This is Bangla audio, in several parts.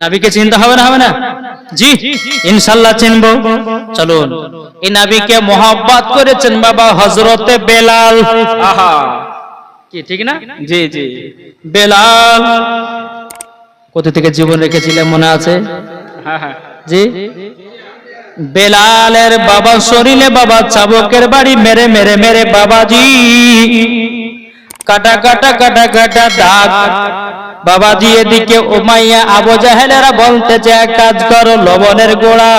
নাবিকে চিনতে হবে না হবে না? জি ইনশাল্লাহ চিনব। চলুন। এই নাবিকে মোহাব্বত করেছেন বাবা হজরতে বেলাল। আহা। কি ঠিক না? জি জি। বেলাল। কোথা থেকে জীবন রেখেছিলেন মনে আছে? হ্যাঁ হ্যাঁ। জি। বেলালের বাবা শরীরে বাবা চাবকের বাড়ি মেরে মেরে মেরে বাবাজি। কাটা কাটা কাটা কাটা দাগ বাবাজি এদিকে উমাইয়া আবু জাহেলেরা বলতেছে, এক কাজ করো, লবণের গোড়া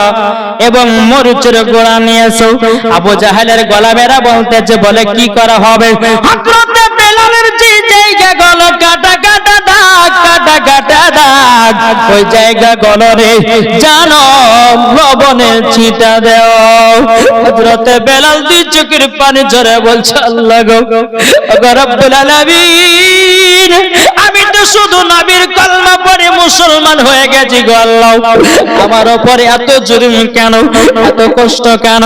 এবং মরিচের গোড়া নিয়েছো আবু জাহেলের বলতে বলতেছে, বলে কি করা হবে? হযরতে বেলালের যে জায়গা কাটা কাটা দাগ কাটা কাটা দাগ। ওই জায়গা জানো ছিটা দেও। বেলাল চোখের পানি ঝরে বলছে, আল্লাহ গো আমি তো শুধু নবীর কলমা পড়ে মুসলমান হয়ে গেছি গো আমার উপরে এত জুলুম কেন, এত কষ্ট কেন?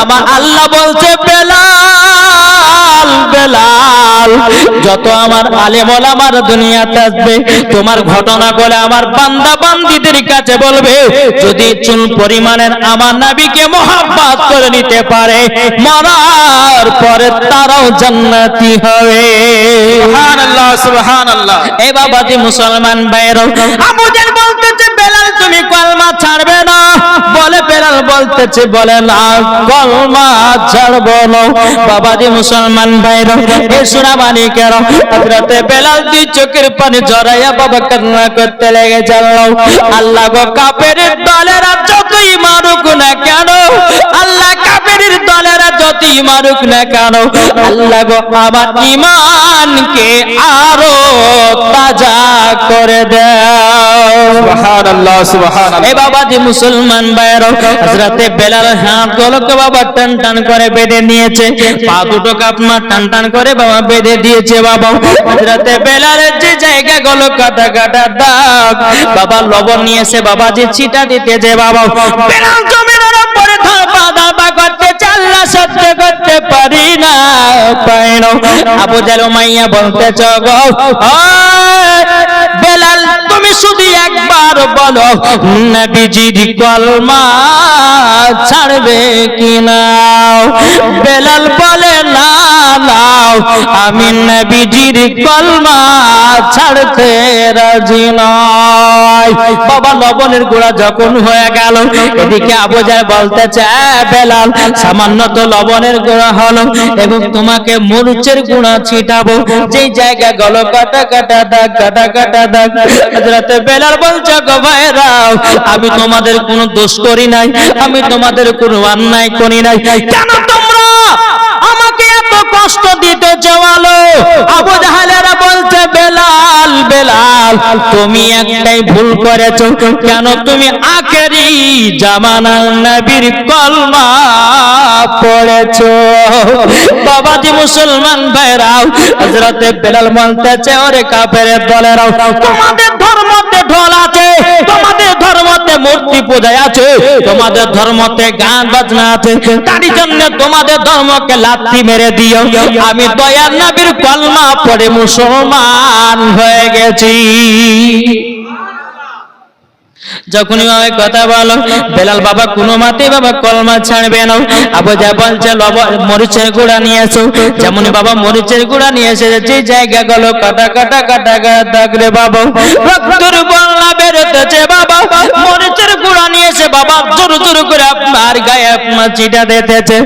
আমার আল্লাহ বলছে, বেলাল বেলাল যত আমার আলেমল আমার দুনিয়াতে আসবে তোমার ঘটনা বলে আমার বান্দা বান্দিদের কাছে বলবে যদি চুল পরিমাণের আমার নাবিকে মহাব্বাত করে নিতে পারে মরার পরে তারাও জান্নাতি হবে। সুবহানাল্লাহ সুবহানাল্লাহ। এ বাবাজি মুসলমান বাইরও আবু জান বলতেছে তুমি কলমা ছাড়বে না। বলে বেলাল বলতেছে, বলে না কলমা ছাড়বো না। বাবাজি মুসলমান বাইরও এ সোনা মানিকের হযরতে বেলাল দুই চোখের পানি জড়াইয়া বাবা কান্না করতে লেগে আল্লাহ আল্লাহ গো, কাপের দলেরা যতই মারুক না কেন, আল্লাহ কাপের দলেরা যতই মারুক না কেন আল্লাহ গো আমার ইমানকে আরও তাজা করে দাও। সুবহানাল্লাহ সুবহানাল্লাহ। এ বাবাজি মুসলমান ভাইয়েরও হযরতে বেলাল হাত গুলোকে বাবা টান টান করে বেঁধে নিয়েছে পা দুটোকে আপনার টান টান করে বাবা বেঁধে দিয়েছে বাবা। হযরতে বেলালের যে জায়গা গুলো কাটা কাটা দাগ। বাবা লবণ নিয়েছে বাবাজি ছিটা দিতেছে বাবা। বেলাল জমিনের উপরে ধাপা ধাপা করতে চাল্লা সহ্য করতে পারি না পাই না আবু জাল মাইয়া বলতে চগো বেলাল, তুমি শুধু একবার বলো, নবীজির কলমা ছাড়বে কি না বেলাল বলে, না, নাও, আমি নবীজির কলমা ছাড়তে রাজি নয়। বাবা লবণের গুঁড়া যখন হয়ে গেল, এদিকে আবু যায় বলতে চায় বেলাল, সামান্য তো লবণের গুঁড়া হলো এবং তোমাকে মরিচের গুঁড়া ছিটাবো। যেই জায়গা গল কাটা কাটা দাগ, কাটা কাটা দাগ আমি তোমাদের কোনো দোষ করি নাই আমি তোমাদের কোনো অন্যায় করি নাই। কেন তোমরা তুমি একটাই ভুল করেছ। কেন তুমি আখেরি জামানার নবীর কলমা পড়েছ? বাবাজি মুসলমান ভাইরাও হজরতে বেলাল বলতেছে, ওরে কাপের দলেরাও, তোমাদের ধর্মতে ঢল আছে, তোমাদের মূর্তি পূজায় আছে। তোমাদের ধর্মতে গান বাজনা আছে। তার জন্য তোমাদের ধর্মকে লাথি মেরে দিও। আমি দয়ার নবীর কলমা পড়ে মুসলমান হয়ে গেছি। যখনই ওই কথা বলো, বেলাল বাবা, কোনো মাতে বাবা, কলমা ছাড়বে না। আবু যা বলছে লব মরিচের গুঁড়া নিয়ে এসো। যেমন বাবা, মরিচের গুঁড়া নিয়ে এসে যে জায়গা গেল কাটা কাটা কাটা কাটা দাগরে বাবা। রক্তর বললা বেরোতেছে বাবা, মরিচের গুঁড়া নিয়ে এসে বাবা, জোর জোর করে আপনার গায়ে আপনার চিটা দিতেছে।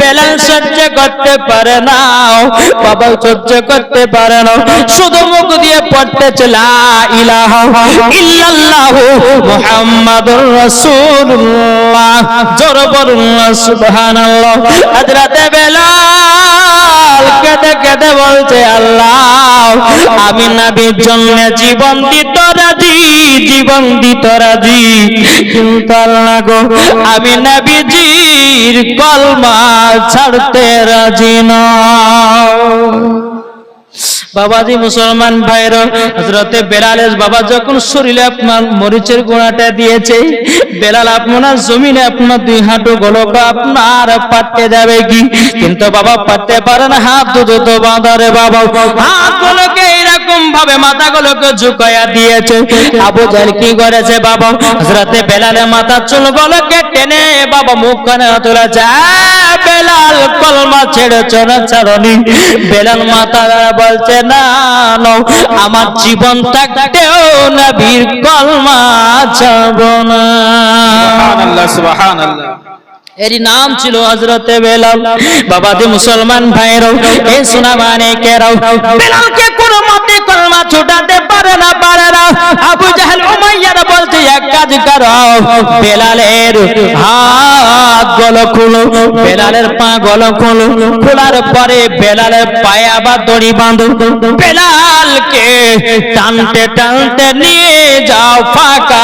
বেলাল সহ্য করতে পারে না বাবা সহ্য করতে পারে না। শুধু মুখ দিয়ে পড়তেছে, লা ইলাহা ইল্লাল্লাহু মুহাম্মাদুর রাসূলুল্লাহ। জোর বলুন সুবহানাল্লাহ। হযরতে বেলাল কেঁদে কেঁদে বলছে, আল্লাহ, আমি নবীর জন্য জীবন দিত রাজি, জীবন দিত রাজি। কিন্তু আল্লাহ গো, আমি নবীজির কলমা ছাড়তে রাজি না। বাবাজি মুসলমান ভাইর হজরতে বেলালের বাবা যখন শরীরে আপনার মরিচের গোড়াটা দিয়েছে, বেলাল আপনার জমিনে আপনার দুই হাঁটু গোলক আপনার পাততে যাবে কি? কিন্তু বাবা পাততে পারেন হাত দুটো তো বাঁধারে বাবা। হাত গুলোকে এরকম ভাবে মাথাগুলোকে ঝুঁকাইয়া দিয়েছে। আবু জাহেল কি করেছে বাবা? হযরতে বেলালের মাথা চুলগুলোকে টেনে বাবা মুখ কানে তুলেছে "আ, বেলাল কলমা ছেড়ে চলে ছাড়নি। বেলাল মাথা বলছে না আমার জীবন থাকতেও নবীর কলমা ছাড়ব না। সুবহানাল্লাহ সুবহানাল্লাহ। এরই নাম ছিল হজরতে বেলাল। বাবাদি মুসলমান ভাইরাও এই সোনা মানে কেরাও। বেলালকে কোনো মতে কলমা ছুটাতে পারে না পারে না। আবু জাহেল, উমাইয়ার বলতে এক কাজ করো। বেলালের হাত গলো খুলো, বেলালের পা গলো খুলো। খোলার পরে বেলালের পায়ে আবার দড়ি বাঁধো। বেলালকে টানতে টানতে নিয়ে যাও ফাঁকা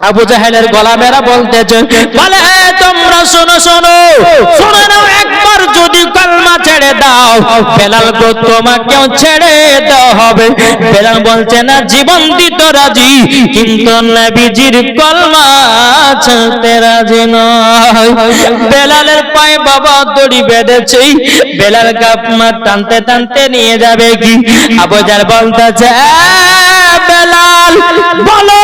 আবু জাহেলের গলা মেরা বলতেছে বলে "এ, তোমরা শোনো শোনো শুনে নাও একবার যদি কলমা ছেড়ে দাও বেলাল গো তোমাকেও ছেড়ে দেওয়া হবে। বেলাল বলছে না জীবন দিত রাজি কিন্তু নবীজির কলমা ছাড়তে রাজি নয়। বেলালের পায়ে বাবা দড়ি বেঁধেছে বেলাল কাপমা টানতে টানতে নিয়ে যাবে কি? আবু জাহেল বলতেছে বেলাল বলো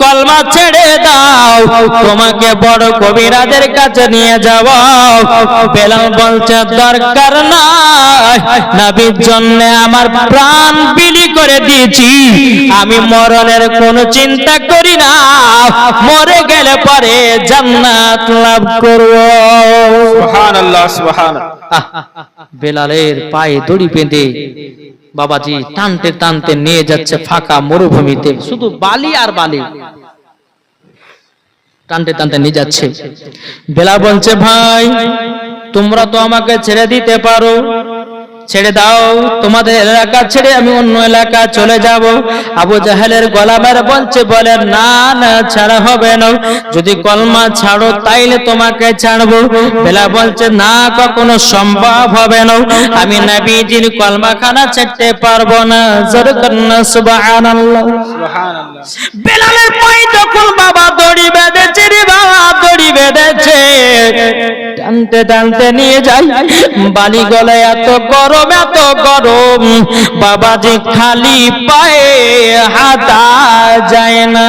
কলমা ছেড়ে দাও। তোমাকে বড় কবিরাজের কাছে নিয়ে যাব। বেলাল বলছে দরকার নাই। নবীর জন্য আমার প্রাণ বিলি করে দিয়েছি। আমি মরণের কোনো চিন্তা করি না। মরে গেলে পরে জান্নাত লাভ করব। সুবহানাল্লাহ সুবহানাল্লাহ। বেলালের পায়ে দড়ি বেঁধে বাবাজি, টানতে টানতে নিয়ে যাচ্ছে ফাঁকা মরুভূমিতে। শুধু বালি আর বালি। টানতে টানতে নিয়ে যাচ্ছে। বেলা বলছে, ভাই, তোমরা তো আমাকে ছেড়ে দিতে পারো। ছেড়ে দাও। তোমাদের এলাকা ছেড়ে আমি অন্য এলাকা চলে যাব। আবু জাহেলের গলাবার বলছে বলে না না ছাড়া হবে না। যদি কলমা ছাড়ো তাইলে তোমাকে ছাড়বো। বেলা বলছে না কখনো সম্ভব হবে না। আমি নবীজির কলমা খানা ছাড়তে পারব না। জোর কন্যা সুবহানাল্লাহ। সুবহানাল্লাহ। বেলালের পায়ে যখন বাবা দড়ি বেঁধেছে দড়ি বেঁধেছে। টানতে টানতে নিয়ে যাই। বালি এত গরম এত গরম। বাবাজি খালি পায়ে হাতা যায় না।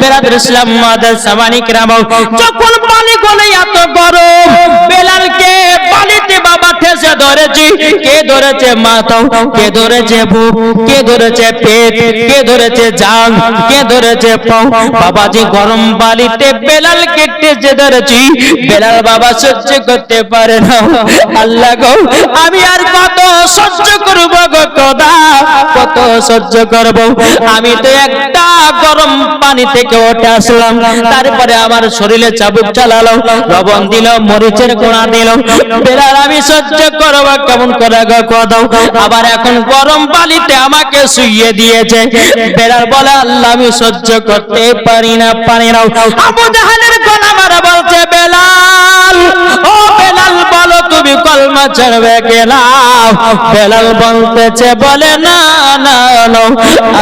বেরাদের ইসলাম মাদার সামানিক রাম যখন বালি গলায় এত গরম, বেলালকে বালিতে বাবা ঠেসে ধরেছি, কে ধরেছে মাথা, কে ধরেছে বুক, কে ধরেছে পেট, কে ধরেছে জান, কে ধরেছে পাও। বাবাজি গরম বালিতে বেলালকে টেসে ধরেছি, বেলাল বাবা সহ্য করতে পারে না। আল্লাহ গো, আমি আর কত সহ্য করব গো খোদা, কত সহ্য করব। আমি তো একটা গরম পানি থেকে উঠে আসলাম, তারপরে আমার শরীরে চাবুক চালালো লবণ দিল, মরিচের কোনা দিল। বেলাল আমি সহ্য করব কেমন করে কদাও আবার এখন গরম পানিতে আমাকে শুইয়ে দিয়েছে। বেলাল বলে, আল্লাহ, আমি সহ্য করতে পারি না পারি না। গলা বলছে, বেলাল, ও বেলাল, বলো তুমি কলমা ছাড়বে কেনা বেলাল বলতেছে, বলে, না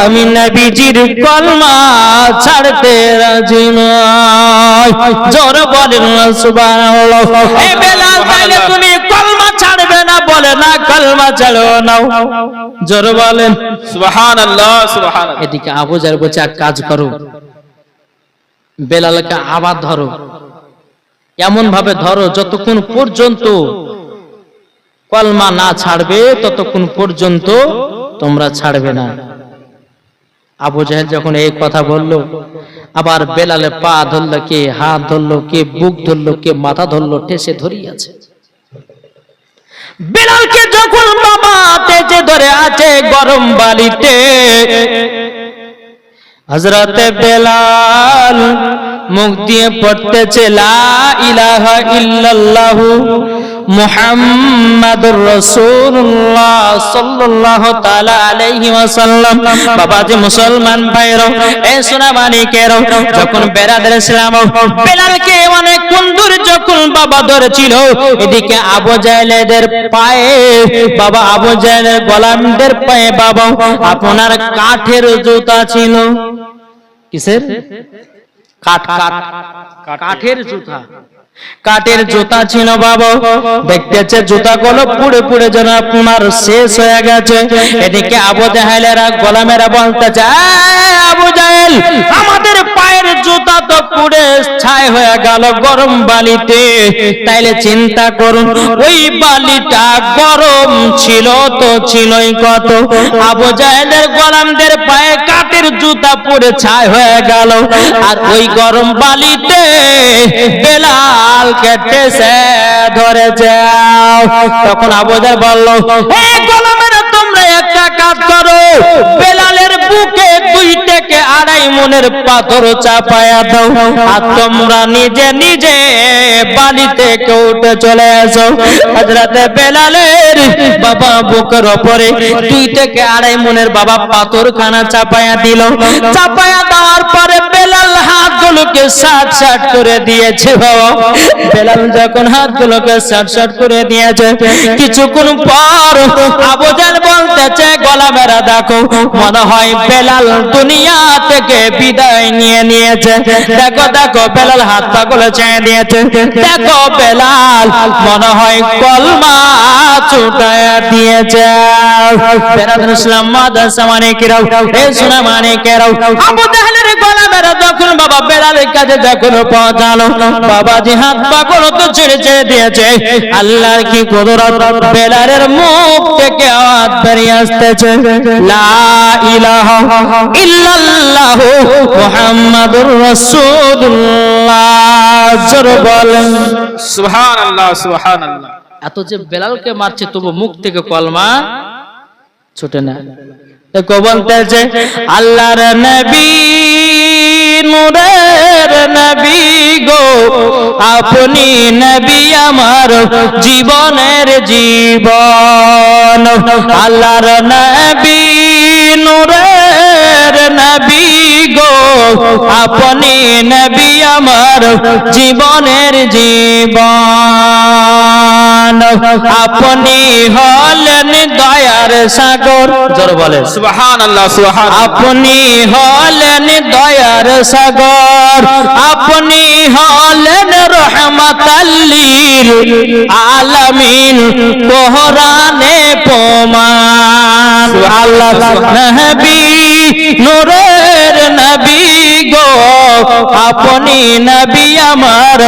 আমি নবীজির কলমা ছাড়তে রাজি নয়। জোর বলেন, সুবহানাল্লাহ। বেলাল, তাইলে তুমি না বলে না কলমা ছাড়ো নাও। জোর বলেন। সুবহানাল্লাহ সুবহানাল্লাহ। এদিকে আবু জার বলছে এক কাজ করো। বেলালকে আবার ধরো। এমন ভাবে ধরো যতক্ষণ পর্যন্ত কলমা না ছাড়বে ততক্ষণ পর্যন্ত তোমরা ছাড়বে না। আবু জাহেল যখন এই কথা বলল আবার বেলালে পা ধরলো কে হাত ধরলো কে বুক ধরলো কে মাথা ধরলো ঠেসে ধরিয়াছে। বেলালকে যখন বাবা তেজে ধরে আছে গরম বালিতে হজরতে বেলাল মুখ দিয়ে পড়তেছে মুসলমান এ সোনা যখন বেলালকে অনেক যখন বাবা ধরেছিল। এদিকে আবু জাহেলের পায়ে, বাবা আবু জাহেলের গোলামদের পায়ে, বাবা, আপনার কাঠের জুতা ছিল। কিসের? কাঠ, কাঠের জুতা। কাঠের জুতা ছিল বাবা দেখতেছে জুতা গুলো পুড়ে পুড়ে যেন আপনার শেষ হয়ে গেছে। এদিকে আবু জাহেলেরা গোলামেরা বলতেছে "এই আবু জাহেল আমাদের পায়ের জুতা তো পুড়ে ছাই হয়ে গেল গরম বালিতে। তাইলে চিন্তা করুন ওই বালিটা গরম ছিল তো ছিলই কত। আবু জাহেলের গোলামদের পায়ে কাঠের জুতা পুড়ে ছাই হয়ে গেল। আর ওই গরম বালিতে বেলাল কেটেছে ধরে যাও। তখন আবুজার বলল হে গোলামেরা, তোমরা একটা কাজ করো। বেলালের বুকে দুই থেকে আড়াই মনের পাথর চাপায়া দাও। আর তোমরা নিজে নিজে বাড়ি থেকে উঠে চলে আসো। হজরতে বেলালের বাবা বুকের ওপরে দুই থেকে আড়াই মনের বাবা পাথর খানা চাপায়া দিল। চাপায়া দেওয়ার পরে বেলাল হাতগুলোকে সাট সাট করে দিয়েছে বাবা। বেলাল যখন হাতগুলোকে সাট সাট করে দিয়েছে, কিছুক্ষণ পর আবুজাল বলতেছে, গলা মেরা দেখো, মনে হয় বেলাল দুনিয়া থেকে বিদায় নিয়ে নিয়েছে। দেখো দেখো, বেলাল হাত পাগুলো চেয়ে দিয়েছে। দেখো, বেলাল, মনে হয় কলমা ছুটায় দিয়েছে বেরাদুল ইসলাম মাদ্রাসা মানে কিরাও এ সোনা মানে কেরাও আবু জাহেলের গলা মেরা যখন বাবা বেলালের কাছে যখন পৌঁছালো বাবাজি হাত পাগুলো তো ছেড়ে ছেড়ে দিয়েছে। আল্লাহর কি কুদরত? বেলালের মুখ থেকে আওয়াজ বেরিয়ে আসতেছে। লা ইলাহা ইল্লাল্লাহ মুহাম্মাদুর রাসূলুল্লাহ। জোরে বলেন। সুবহানাল্লাহ সুবহানাল্লাহ। এত যে বেলালকে মারছে, তবু মুখ থেকে কলমা ছুটে না। বলতেছে আল্লাহর নূরের নবী গো, আপনি নবী আমার জীবনের জীবন। আল্লাহর নবী, নূরের নবী গো আপনি নবী আমার জীবনের জীবন। আপনি হলেন দয়ার সাগর। জোর বলে সুবহানাল্লাহ সুবহানাল্লাহ। আপনি হলেন দয়ার সাগর। আপনি হলেন রহমতাল্লিল আলামিন। কোহরানে প্রমাণ। আল্লাহ নবী নূরের নবী গো। আপনি নবী আমার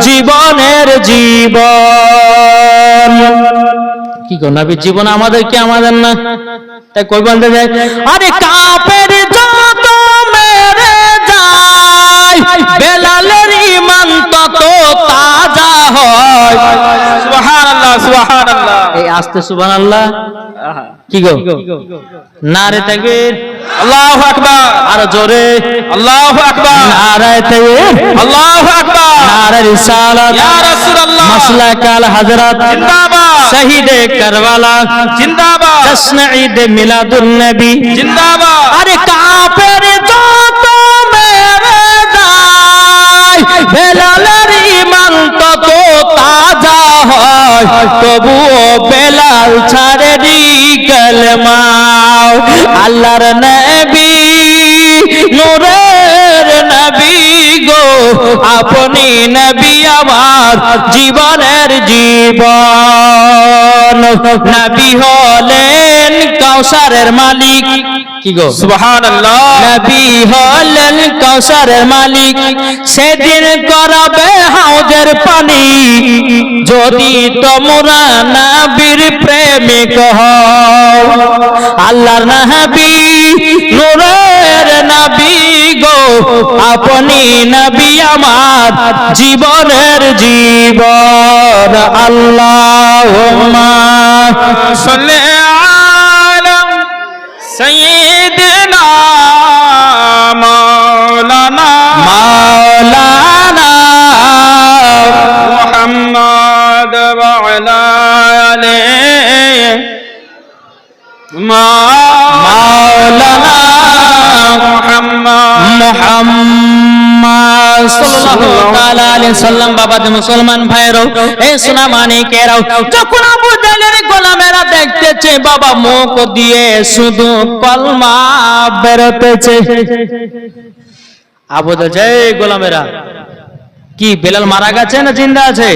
জীবনের জীবন। কি গো নবী জীবন আমাদের কি আমাদের না। তাই কই বলতে যায়? আরে কাপের যত মেরে যায় বেলালের ইমান তত তাজা হয়। সুবহানাল্লাহ সুবহানাল্লাহ। এই আস্তে সুবহানাল্লাহ। কি গো? নারে তাকবীর। আল্লাহু আকবার। আর জোরে। আল্লাহু আকবার। নারায় তাকবীর। আল্লাহু আকবার। নারে রিসালাত। ইয়া রাসূলুল্লাহ। মাসলাক আল হযরত জিন্দাবাদ শহীদ কারবালা জিন্দাবাদ জশ্ন ঈদ মিলাদুন নবী জিন্দাবাদ আরে কাপের যত মেরে যায় বেলালের ইমান তত তাজা হয় তবুও বেলাল ছাড়ে নি কলমাও আল্লাহর নবী গো আপনি নবী আমার জীবনের জীবন। নবী হলেন কাউসারের মালিক। কি গো? সুবহানাল্লাহ। নবী হলেন কৌসারের মালিক। সেদিন করাবে হাউজের পানি। যদি তোমরা নবীর প্রেমিক হও আল্লাহর নবী নূরের নবী গো আপনি নবী আমার জীবনের জীবন। আল্লাহ সলে আলম সাল্লাম বাবা যে মুসলমান ভাইরাও এই সোনা মানিকেরাও যখন আবু জাহেলের গোলামেরা দেখতেছে বাবা মুখ দিয়ে শুধু কলমা বেরোতেছে। আবু এই গোলামেরা কি বেলাল মারা গেছে না জিন্দা আছে?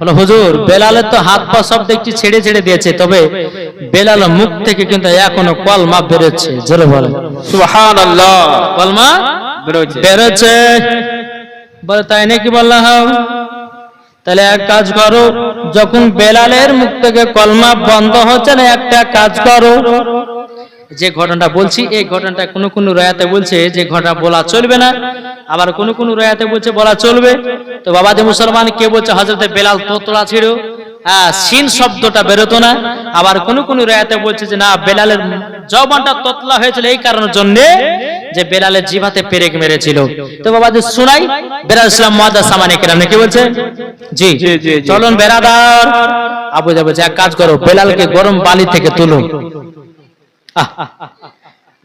বলো হুজুর বেলালের তো হাত পা সব দেখছি ছেড়ে ছেড়ে দিয়েছে তবে বেলাল মুখ থেকে কিন্তু এখনও কলমা বেরোচ্ছে। জোরে বলে সুবহানাল্লাহ। কলমা বেরোচ্ছে। বেরোচ্ছে। বলে তাই নাকি বললাম তাহলে এক কাজ করো, যখন বেলালের মুখ থেকে কলমা বন্ধ হচ্ছে না একটা কাজ করো। যে ঘটনাটা বলছি, এই ঘটনাটা কোনো কোনো রয়াতে বলছে যে ঘটনা বলা চলবে না, আবার কোনো কোনো রয়াতে বলছে বলা চলবে। তো বাবা যে মুসলমান কে বলছে? হজরতে বেলাল তোতলা ছিল। সিন শব্দটা বেরোতো না। আবার কোন কোন রয়াতে বলছে যে না বেলালের জবানটা তোতলা হয়েছিল এই কারণের জন্য যে বেলালের জিভাতে পেরেক মেরেছিল। তো বাবা যে শুনাই বেলাল ইসলাম মহাদা সামানি কেরাম কি বলছে? জি। চলুন বেরাদার আবু যাব এক কাজ করো বেলালকে গরম বালি থেকে তুলো।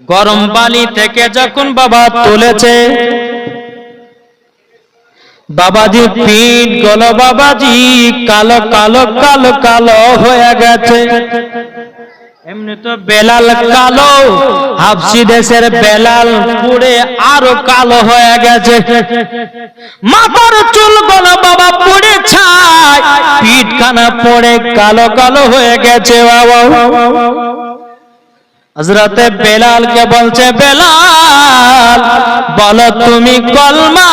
গরম বালি থেকে যখন বাবা তুলেছে বাবাজি, পিঠ গল বাবাজি, কালো কালো কালো কালো হয়ে গেছে। এমনি তো বেলাল কালো, হাফসি দেশের বেলাল পুড়ে আরও কালো হয়ে গেছে। মাথার চুল গলো বাবা পুড়ে ছাই পিঠ খানা পড়ে কালো কালো হয়ে গেছে বাবা। হজরতে বেলালকে বলছে, বেলাল, বলো তুমি কলমা